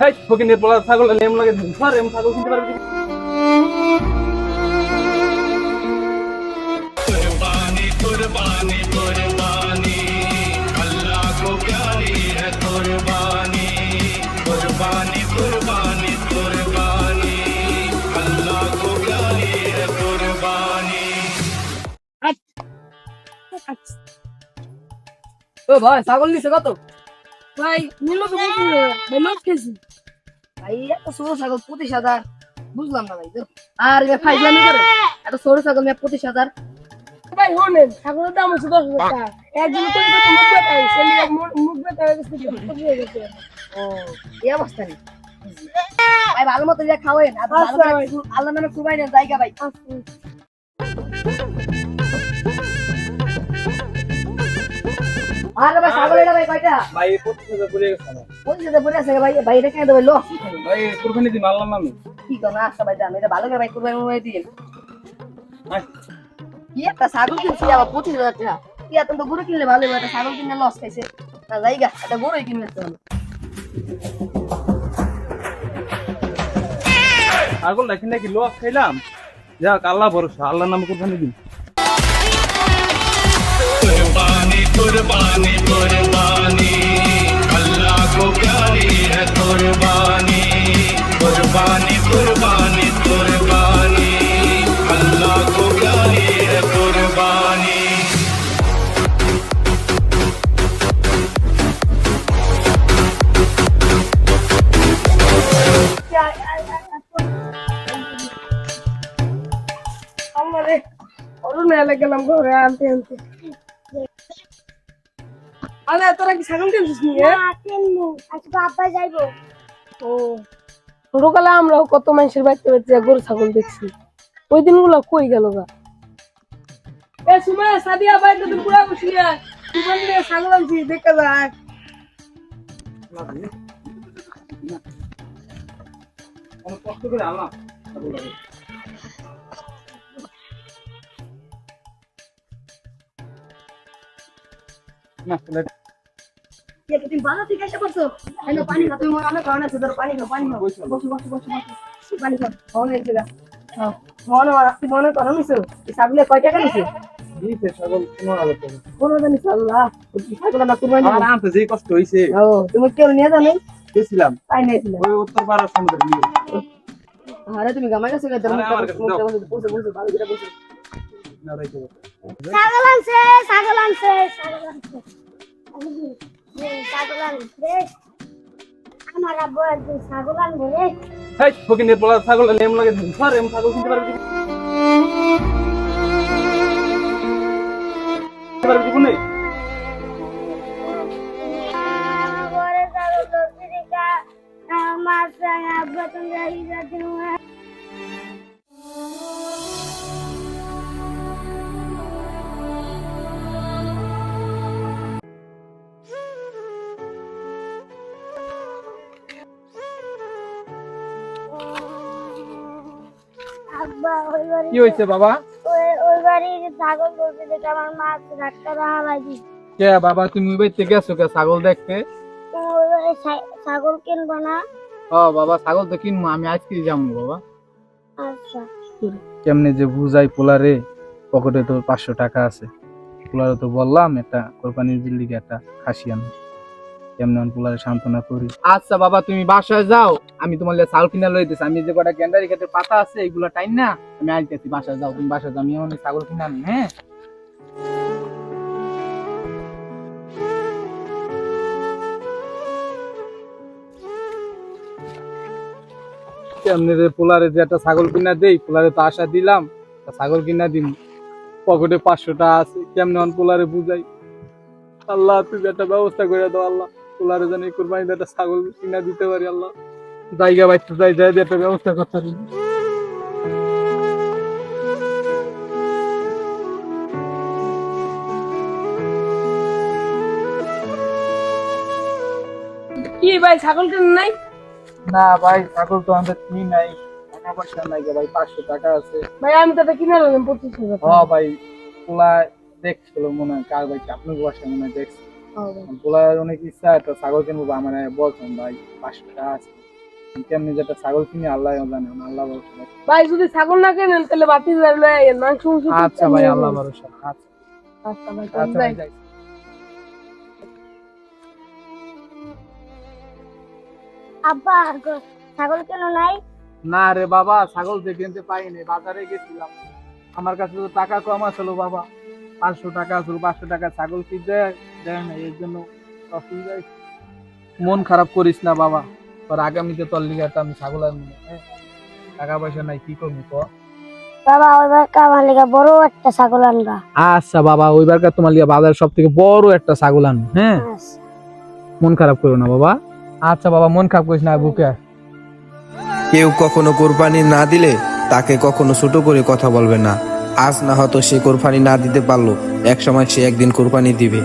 হেই ফকিনের পোলা ছাগল লাগে এম ছাগল কিনতে আচ্ছা। আচ্ছা। ও ভাই ছাগল নিছে কত? ভাই নিল তো বলছি ভাই লস খেয়েছি। ভাই এত ছোট ছাগল পঁচিশ হাজার। বুঝলাম না ভাই। আর ফাইজলামি করে। এত ছোট ছাগল মেয়ে পঁচিশ হাজার। ভাই শোনেন ছাগলের দাম হচ্ছে দশ হাজার টাকা। একজন করে তো মুখ ব্যথা হয়েছে মুখ- ব্যথা হয়ে গেছে ও এই অবস্থা নেই ভাই ভালো মতো যা খাওয়েন। আচ্ছা আল্লাহ নামে জায়গা ভাই। আর ভাই ছাগল এটা ভাই কয়টা? ভাই পঁচিশ হাজার পড়ে গেছে আমার। পঁচিশ হাজার পরে আছে ভাই ভাই এটা কেন দেবে? লস ভাই কুরবানি দিন আল্লাহ নামে। কি করো না আচ্ছা ভাই দাম এটা ভালো করে ভাই কুরবানি মুরবানি দিয়ে আয়। কি একটা ছাগল কিনছি আবার পঁচিশ হাজার টাকা। কি এত তো গরু কিনলে ভালো একটা ছাগল কিনলে লস খাইছে। না জায়গা একটা গরুই কিনবে তো ছাগল দেখি নাকি লোক খাইলাম? যাক আল্লাহ ভরসা আল্লাহ নামে কুরবানি দিন। कुर्बानी कुर्बानी कुर्बानी अल्लाह को प्यारी है कुर्बानी कुर्बानी कुर्बानी कुर्बानी अल्लाह को प्यारी है कुर्बानी আমারে অরুণ মেলা গেলাম ঘরে আনতে আনতে আরে তোরা কি ছাগল কিনছিস নিয়ে কিনবো। আজকে আব্বা যাইবো। ও ছোটকালে আমরাও কত মানুষের বাড়িতে বাড়িতে গরু ছাগল দেখছি। ওই দিনগুলো কই গেল গা? এ সুমায়া সাদিয়া তুমি পুরা নিয়ে ছাগল আনছি দেখে যাক অনেক কষ্ট করে আল্লাহ না তুমি বাজার থেকে এসে পড়ছো? এই পানি খাও তুমি আমার অনেক কারণ আছে ধরো পানি খাও পানি খাও। বসো বসো। বসো বসো পানি খাও মনে হচ্ছে গা মনে আপনি মনে করো নিছো ছাগলে কয় টাকা নিছে? হয়েছে তুমি কেউ নিয়ে জানো গেছিলাম। তাই নিয়েছিলে? ওই উত্তর পাড়ার সঙ্গে নিয়ে আরে তুমি গামাই গেছো। ছাগল আনছে ছাগল আনছে ছাগল আনছে। ছাগল আনছে আমার আব্বু একদিন ছাগল আনব রে। হেই ফকিনের পোলা ছাগল লেম লাগে ধর এম ছাগল কিনতে পারবি পারবি কোনে? আমার সঙ্গে আব্বা কি হয়েছে বাবা? ওই ওই বাড়ি ছাগল ধরছি দেখে আমার মা হালাই কে বাবা তুমি বাইতে গেছো কে ছাগল দেখতে? ছাগল কিনবো না। ও বাবা ছাগল তো কিনবো আমি আজকে যাব বাবা? আচ্ছা। কেমনে যে বুঝাই পোলারে পকেটে তোর পাঁচশো টাকা আছে। পোলারে তো বললাম একটা কোরবানির দিল্লিকে একটা খাসি আনো কেমনে পোলারে করি? আচ্ছা বাবা, তুমি বাসায় যাও। আমি তোমার চাউল কিনা লই আমি যে কটা গেন্ডারি ক্ষেতের পাতা আছে এইগুলো টাইম না, আমি আইতেছি বাসায় যাও। তুমি বাসায় যাও, আমি ছাগল কিনা আনি হ্যাঁ? পোলারে যে একটা ছাগল কিনা দেই, পোলারে তো আশা দিলাম ছাগল কিনা দিন পকেটে পাঁচশোটা আছে, কেমনে অন পোলারে বুঝাই? আল্লাহ, তুমি একটা ব্যবস্থা করে দাও, আল্লাহ। পোলারে জানি কোরবানিতে একটা ছাগল কিনা দিতে পারি আল্লাহ। জায়গা বাইতে যাই যাই দিয়ে একটা ব্যবস্থা করতে পারি। কি ভাই ছাগল কেন নাই? না ভাই ছাগল তো আমাদের কি নাই। টাকা পয়সা নাই ভাই পাঁচশো টাকা আছে। ভাই আমি তো কিনে নিলাম পঁচিশ হাজার ভাই পোলা দেখছিল মনে হয় কার ভাই আপনার বাসায় মনে হয় দেখছি। পোলার অনেক ইচ্ছা একটা ছাগল কিনবো বা আমার বলছেন ভাই পাঁচশো টাকা আছে। কেমনি যেটা ছাগল কিনে আল্লাহ জানে আল্লাহ ভরসা ভাই যদি ছাগল না কেনেন তাহলে বাতি মাংস মাংস আচ্ছা ভাই আল্লাহ ভরসা আচ্ছা। আচ্ছা ভাই আচ্ছা ভাই আব্বা ছাগল কেন নাই? না রে বাবা ছাগল যে কিনতে পাইনি বাজারে গেছিলাম। আমার কাছে তো টাকা কম আসলো বাবা। পাঁচশো টাকা আসলো পাঁচশো টাকা ছাগল কি দেয় দেয় না এর জন্য মন খারাপ করিস না বাবা তোর আগামীতে তোর লিগে একটা আমি ছাগল আনব। হ্যাঁ? টাকা পয়সা নাই কি করবি ক বাবা ওইবার কামার লেগে বড় একটা ছাগল আনবা। আচ্ছা বাবা ওইবারকার তোমার লিগে বাজার সব থেকে বড় একটা ছাগল আনব হ্যাঁ? আচ্ছা। মন খারাপ করো না বাবা। আচ্ছা বাবা মন খারাপ করিস না বুকে কেউ কখনো কোরবানি না দিলে তাকে কখনো ছোট করে কথা বলবে না। আজ না হয়তো সে কোরবানি না দিতে পারল এক সময় সে একদিন কোরবানি দিবে।